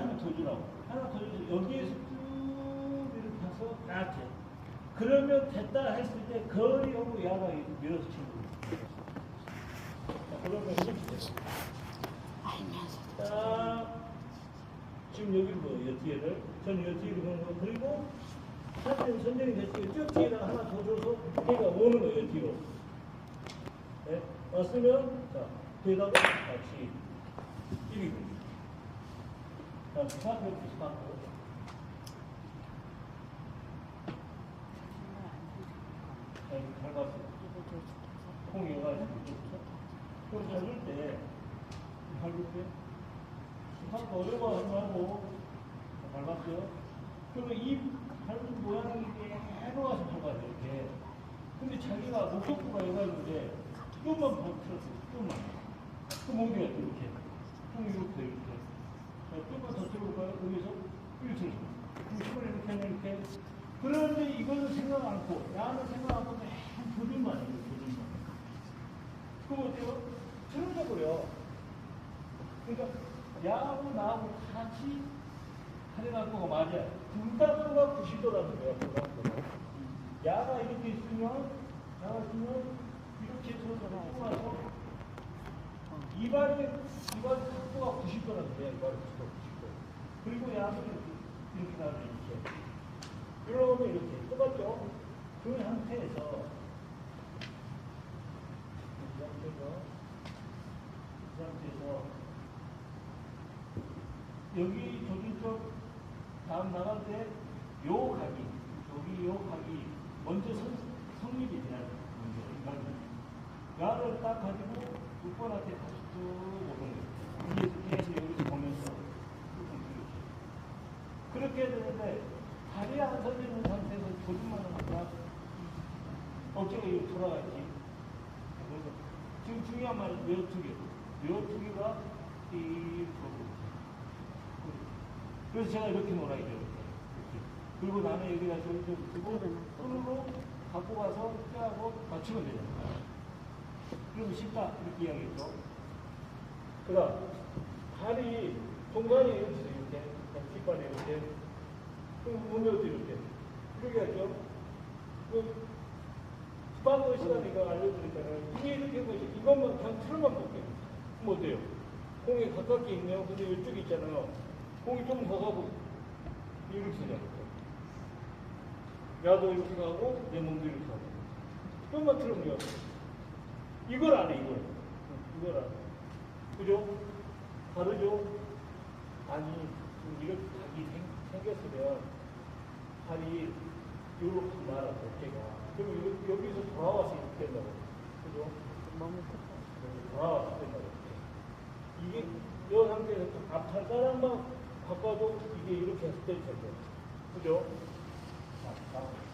하나 더 주라고. 하나 더 주서 여기에서 쭉 이렇게 가서 이렇게. 그러면 됐다 했을 때 거리하고 야가 밀어서 치는 거예요. 자, 그러면 이렇게 돼요. 딱 지금 여기를 뭐요 뒤에를 저는 요 뒤를 보는 거 그리고 사진 선정이 됐어요. 쭉 뒤에다가 하나 더 줘서 걔가 오는 거예요 뒤로. 네? 왔으면 자 뒤에다가 같이 이리고 자 이렇게 밟았어요. 콩이 여가지고 그럼 밟을 때 밟을 때 스파크 어려워하지 말고 밟았죠. 그러면 이 밟은 모양이 와서 밟아야 돼 이렇게. 근데 자기가 목적부가 있는데 조금만 버텨서 조금만. 어디가 또 이렇게. 통 이렇게 이렇게. 자, 조금만 더 들어볼까요? 여기서 이렇게. 그럼 손을 이렇게 하면 이렇게. 그런데 이거는 생각 않고, 야는 생각 않고 맨 조준만 해요, 조준만. 그럼 어때요? 틀어져 버려. 그러니까 야하고 나하고 같이 하려고 맞아. 둘다 뭔가 90도라는 거야, 그거. 야가 이렇게 있으면, 야가 있으면, 이렇게 해서 쭉 와서, 이발이, 이발이 각도가 90도라는 거야, 이발이 각도가 90도. 그리고 야는 이렇게, 이렇게 나면 이렇게. 그러면 이렇게, 똑같죠? 그 상태에서, 이 상태에서, 이 상태에서, 여기 쪽 다음 나갈 때 요 각이 여기 요 각이 먼저 성, 성립이 돼야 돼 먼저 인간은 야를 딱 가지고 6번한테 다시 쭉 오는 거예요. 위에서 계속 여기서 보면서. 그렇게 되는데 다리 안 서지는 조준만 하니까 어깨가 돌아가지 그래서 지금 중요한 말은 묘투기 묘투기가 이렇게 그래서 제가 이렇게 놀아야죠. 이렇게. 그리고 나는 여기다 좀 두고 손으로 갖고 가서 떼하고 맞추면 되잖아요. 그래서 쉽다 이렇게 이야기했죠. 그 다음 다리 동관이 이렇게 이렇게 뒷발이 이렇게 그럼 무명도 이렇게 이렇게 하죠. 그 스파크 시간 이거 알려드리니까는 이게 이렇게 보시 이것만 그냥 틀만 볼게요. 그럼 어때요? 공이 가깝게 있네요. 근데 이쪽에 있잖아요. 공이 좀 더 가고 이렇게 되잖아요. 야도 이렇게 가고 내 몸도 이렇게 가고 좀만 틀으면 이걸 안 해, 이걸. 이걸 안 해. 그죠? 다르죠? 아니, 이렇게 각이 생, 생겼으면 이렇게 말아, 어깨가. 여- 여기서 돌아와서 이렇게 된다고. 그죠? 돌아와서 된다고. 이게 이 상태에서 앞팔 가랑만 바꿔도 이게 이렇게 했을 때 되죠. 그죠? 자, 자.